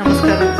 Namaskar.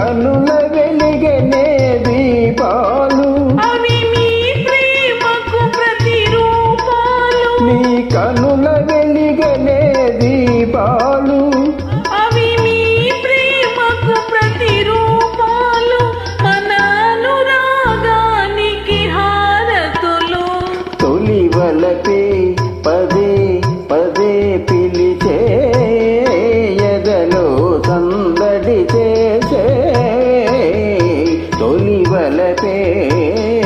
Gana. 哎。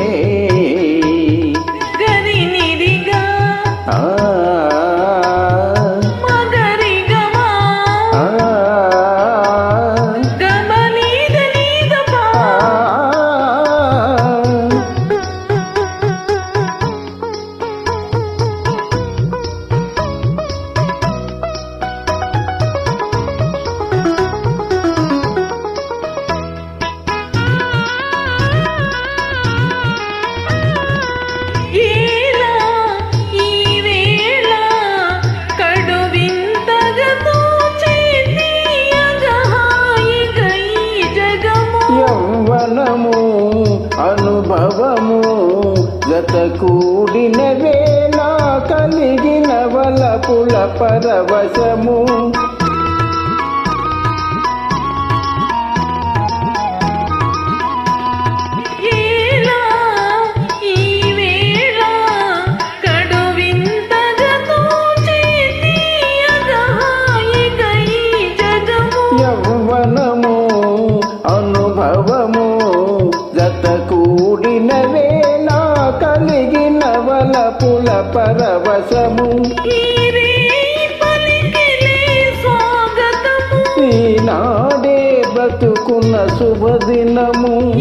అనుభవము గత కూడిన వేళ కలిగిన వలపుల పరవశము. పరవశము. ఈనాడే బ్రతుకున్న శుభదినము.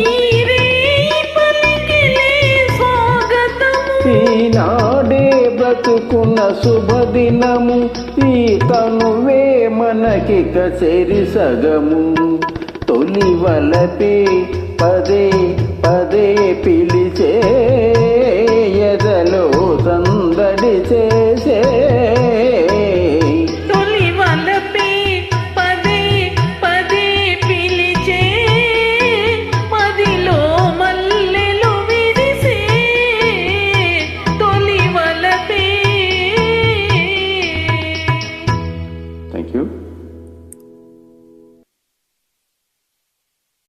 ఈనాడే బ్రతుకున్న శుభదినము. ఈ తనువే మనకి కసేరి సగము. తొలి వలపే పదే పదే పిలిచే you.